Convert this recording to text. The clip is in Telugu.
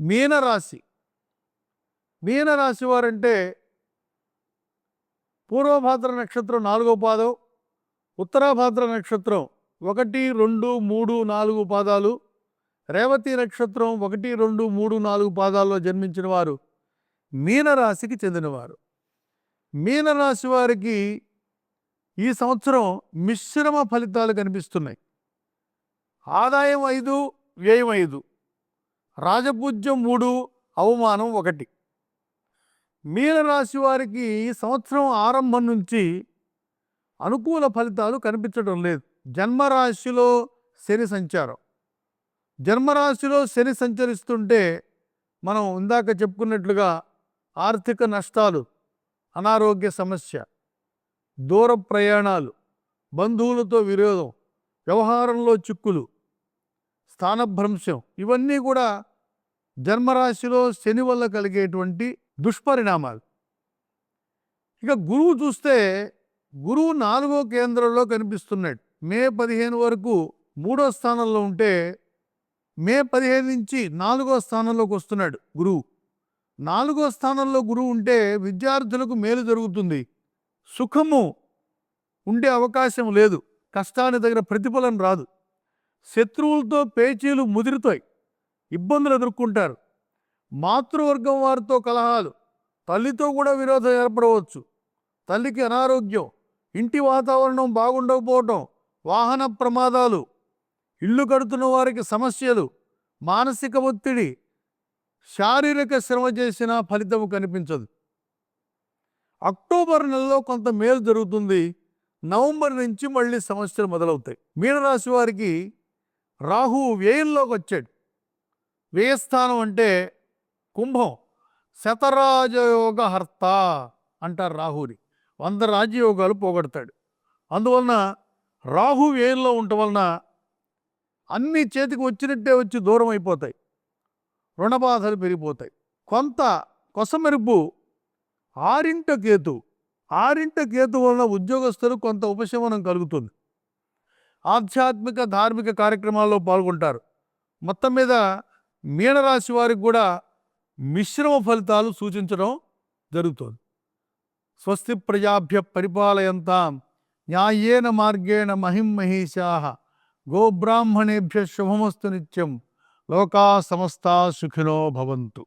మీనరాశి. మీనరాశి వారంటే పూర్వభాద్ర నక్షత్రం నాలుగో పాదం ఉత్తరాభాద్ర నక్షత్రం ఒకటి రెండు మూడు నాలుగు పాదాలు రేవతి నక్షత్రం ఒకటి రెండు మూడు నాలుగు పాదాల్లో జన్మించిన వారు మీనరాశికి చెందినవారు. మీనరాశి వారికి ఈ సంవత్సరం మిశ్రమ ఫలితాలు కనిపిస్తున్నాయి. ఆదాయం ఐదు వ్యయం ఐదు. రాజపూజ్యం మూడు అవమానం ఒకటి. మీనరాశి వారికి ఈ సంవత్సరం ఆరంభం నుంచి అనుకూల ఫలితాలు కనిపించడం లేదు. జన్మరాశిలో శని సంచారం. జన్మరాశిలో శని సంచరిస్తుంటే మనం ఇందాక చెప్పుకున్నట్లుగా ఆర్థిక నష్టాలు అనారోగ్య సమస్య దూర ప్రయాణాలు బంధువులతో విరోధం వ్యవహారంలో చిక్కులు స్థానభ్రంశం ఇవన్నీ కూడా జన్మరాశిలో శని వల్ల కలిగేటువంటి దుష్పరిణామాలు. ఇక గురువు చూస్తే గురువు నాలుగో కేంద్రంలో కనిపిస్తున్నాడు. మే పదిహేను వరకు మూడో స్థానంలో ఉంటే మే పదిహేను నుంచి నాలుగో స్థానంలోకి వస్తున్నాడు గురువు. నాలుగో స్థానంలో గురువు ఉంటే విద్యార్థులకు మేలు జరుగుతుంది. సుఖము ఉండే అవకాశం లేదు. కష్టానికి దగ్గర ప్రతిఫలం రాదు. శత్రువులతో పేచీలు ముదిరుతాయి. ఇబ్బందులు ఎదుర్కొంటారు. మాతృవర్గం వారితో కలహాలు తల్లితో కూడా విరోధం ఏర్పడవచ్చు. తల్లికి అనారోగ్యం ఇంటి వాతావరణం బాగుండకపోవటం వాహన ప్రమాదాలు ఇల్లు కడుతున్న వారికి సమస్యలు మానసిక ఒత్తిడి శారీరక శ్రమ చేసిన ఫలితం కనిపించదు. అక్టోబర్ నెలలో కొంత మేలు జరుగుతుంది. నవంబర్ నుంచి మళ్ళీ సమస్యలు మొదలవుతాయి. మీనరాశి వారికి రాహు వ్యయంలోకి వచ్చాడు. వ్యయస్థానం అంటే కుంభం. శతరాజయోగ హర్త అంటారు రాహుని. వంద రాజయోగాలు పోగొడతాడు. అందువలన రాహు వ్యయంలో ఉండటం వలన అన్ని చేతికి వచ్చినట్టే వచ్చి దూరం అయిపోతాయి. రుణబాధలు పెరిగిపోతాయి. కొంత కొసమెరుపు ఆరింట కేతు. ఆరింట కేతు వలన ఉద్యోగస్తులు కొంత ఉపశమనం కలుగుతుంది. ఆధ్యాత్మిక ధార్మిక కార్యక్రమాల్లో పాల్గొంటారు. మొత్తం మీద మీనరాశి వారికి కూడా మిశ్రమ ఫలితాలు సూచించడం జరుగుతుంది. స్వస్తి ప్రజాభ్య పరిపాలయంతాం న్యాయేన మార్గేణ మహిం మహిషా గోబ్రాహ్మణేభ్య శుభమస్తు నిత్యం లోకా సమస్తా సుఖినో భవంతు.